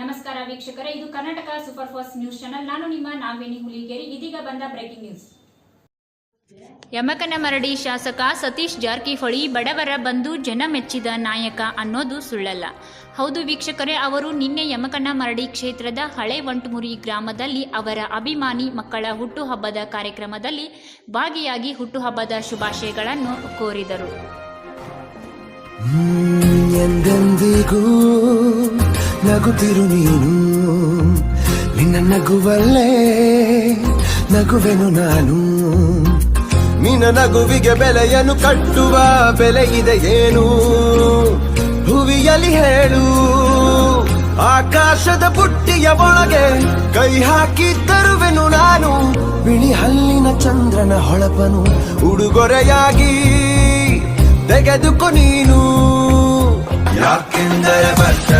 ನಮಸ್ಕಾರ ವೀಕ್ಷಕರೇ ಇದು Karnataka super fast news channel. ನಾನು ನಿಮ್ಮ ನಾವೇಣಿ ಹುಲಿಗೇರಿ. ಇದೀಗ ಬಂದ ಬ್ರೇಕಿಂಗ್ ನ್ಯೂಸ್. ಯಮಕನಮರಡಿ ಶಾಸಕ ಸತೀಶ್ ಜಾರಕಿಹೊಳಿ ಬಡವರ ಬಂದು ಜನ ಮೆಚ್ಚಿದ ನಾಯಕ ಅನ್ನೋದು ಸುಳ್ಳಲ್ಲ. ಹೌದು ವೀಕ್ಷಕರೇ ಅವರು ನಿನ್ನೆ ಯಮಕನಮರಡಿ ಕ್ಷೇತ್ರದ ಹಳೆ ವಂಟುಮುರಿ ಗ್ರಾಮದಲ್ಲಿ ಅವರ ಅಭಿಮಾನಿ ಮಕ್ಕಳ ಹುಟ್ಟುಹಬ್ಬದ ಕಾರ್ಯಕ್ರಮದಲ್ಲಿ ಭಾಗಿಯಾಗಿ ಹುಟ್ಟುಹಬ್ಬದ ಶುಭಾಶಯಗಳನ್ನು ಕೋರಿದರು. ಎಂದೆಂದಿಗೂ ನಗುತ್ತಿರು ನೀನು. ನಿನ್ನ ನಗುವಲ್ಲೇ ನಗುವೆನು ನಾನು. ನಿನ್ನ ನಗುವಿಗೆ ಬೆಲೆಯನ್ನು ಕಟ್ಟುವ ಬೆಲೆ ಇದೆ ಏನು? ಹುವಿಯಲ್ಲಿ ಹೇಳು. ಆಕಾಶದ ಬುಟ್ಟಿಯ ಒಳಗೆ ಕೈ ಹಾಕಿ ತರುವೆನು ನಾನು. ಬಿಳಿ ಹಲ್ಲಿನ ಚಂದ್ರನ ಹೊಳಪನು ಉಡುಗೊರೆಯಾಗಿ ತೆಗೆದುಕೊ ನೀನು. ಯಾಕೆಂದರೆ ಬರ್ತಾಳೆ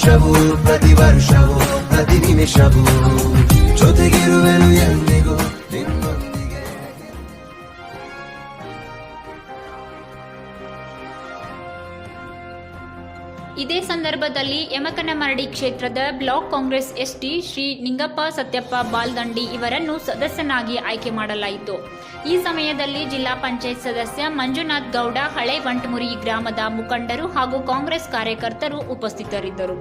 ತುಂಬಿರಲಿ ಹರುಷವು ಪ್ರತಿ ವರ್ಷವೂ ಪ್ರತಿ ನಿಮಿಷವೂ ಜೊತೆಗಿರುವೆನು ಇದೇ ಸಂದರ್ಭದಲ್ಲಿ ಯಮಕನಮರಡಿ ಕ್ಷೇತ್ರದ block congress ST Shri Ningappa Satyappa Baldandi ಇವರನ್ನು ಸದಸ್ಯನಾಗಿ ಆಯ್ಕೆ ಮಾಡಲಾಯಿತು. ಈ ಸಮಯದಲ್ಲಿ ಜಿಲ್ಲಾ ಪಂಚಾಯತ್ ಸದಸ್ಯ ಮಂಜುನಾಥ್ ಗೌಡ ಹಳೆ ವಂಟಮುರಿ ಗ್ರಾಮದ ಮುಖಂಡರು ಹಾಗೂ ಕಾಂಗ್ರೆಸ್ ಕಾರ್ಯಕರ್ತರು ಉಪಸ್ಥಿತರಿದ್ದರು.